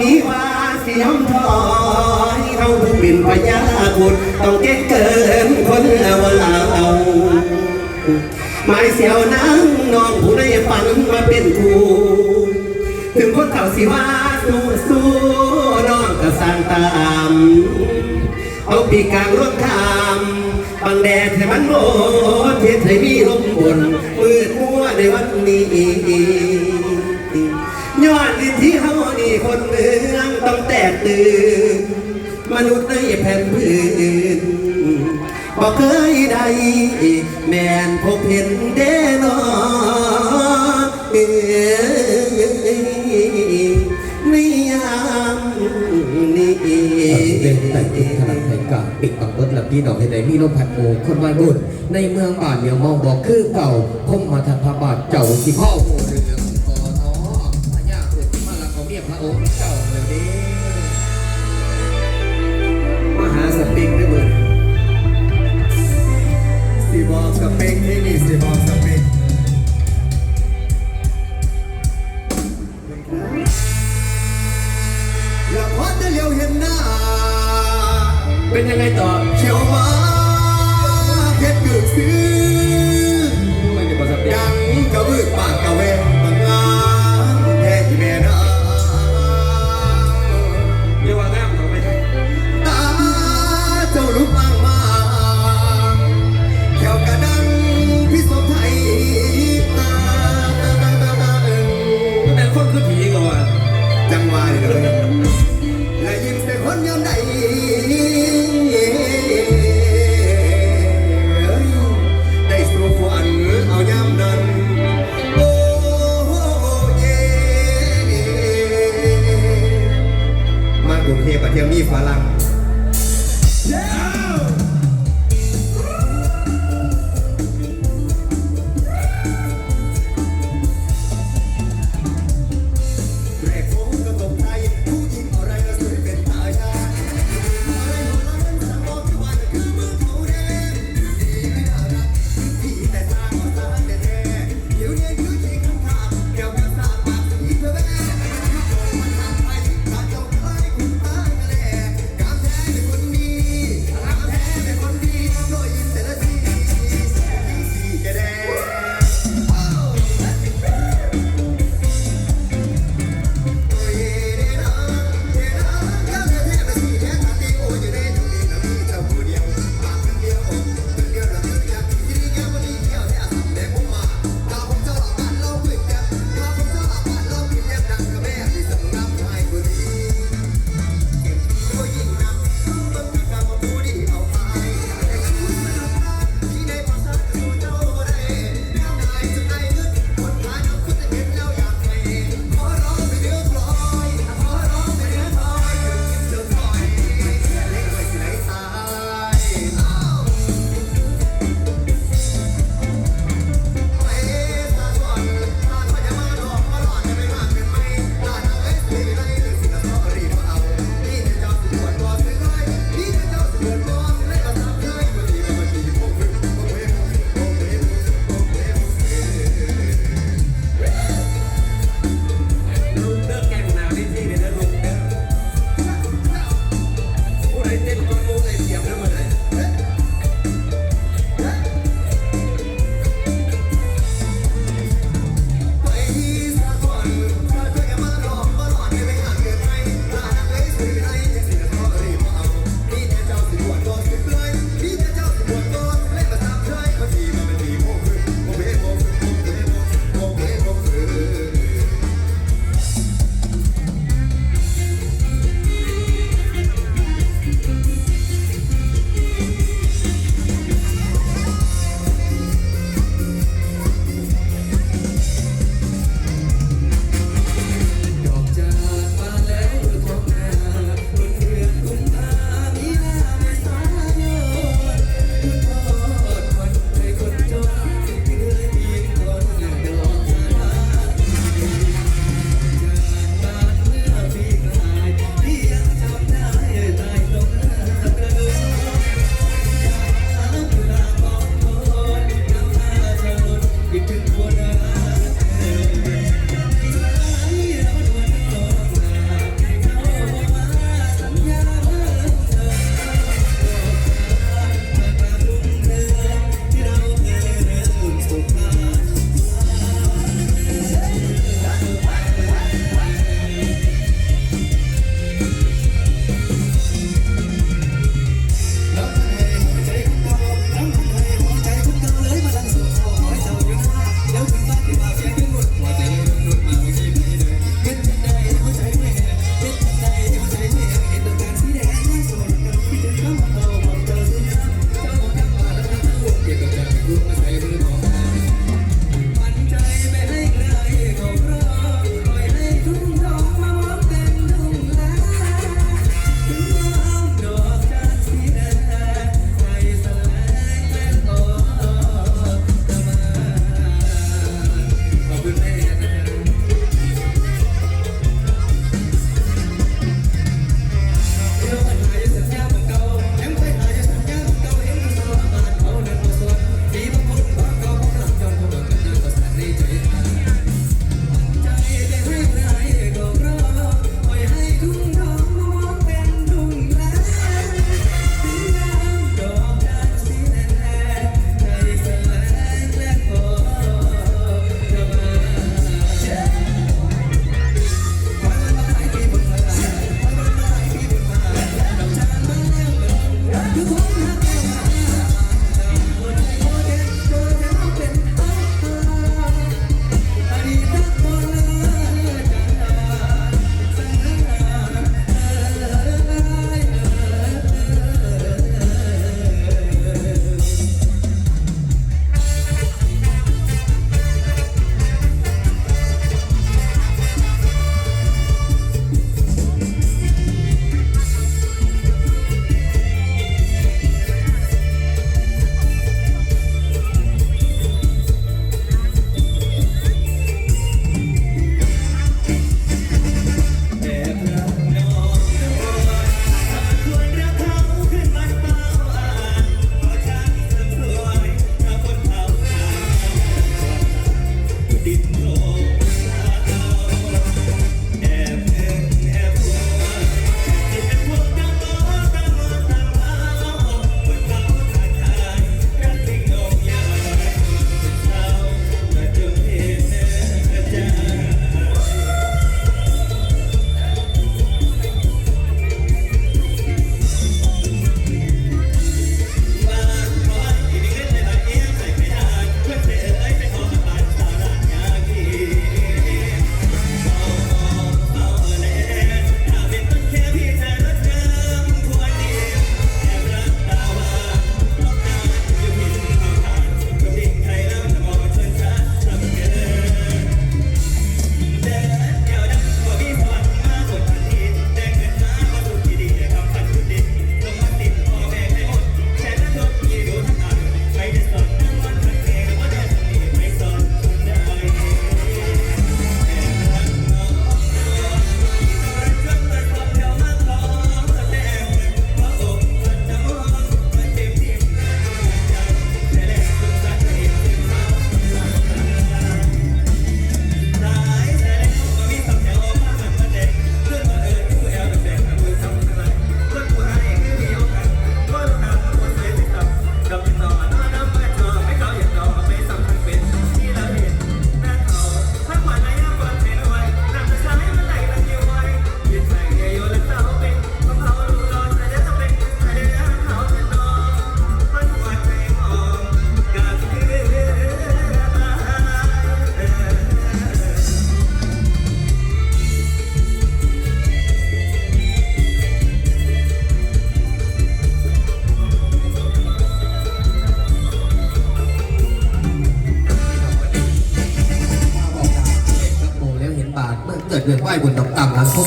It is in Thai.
มีว่าเสียมถอยเขาผู้เป็นพญาคุณต้องเก่งเกินคนเอาเอาหมายเสียวนั่งนองผู้ใดฝันมาเป็นครูถึงคนเขาสิว่าสู้สู้น้องก็สร้างตามเอาปีกกลางรถคามบังแดดให้มันโมดเทศให้มีลมบนมืดมัวในวันนี้ยอดดินที่เฮา คนเมืองต้องแตกตื่นมนุษย์ในแผ่นพื้นบอกเคยได้แม่นพบเห็นเด้นอเอ้ยในยามนี้เป็นแต่กินขนาดไทยกาปิดปังเบิดละพี่น้องให้ได้มีลมพัดโอคนวายบุญในเมืองบ้านเดียวมองบอกคือเก่าคมมาทัพระบาทเจ้าสิพ่อ สี Ahí ไหว้บนดอกต่ำหลังพบ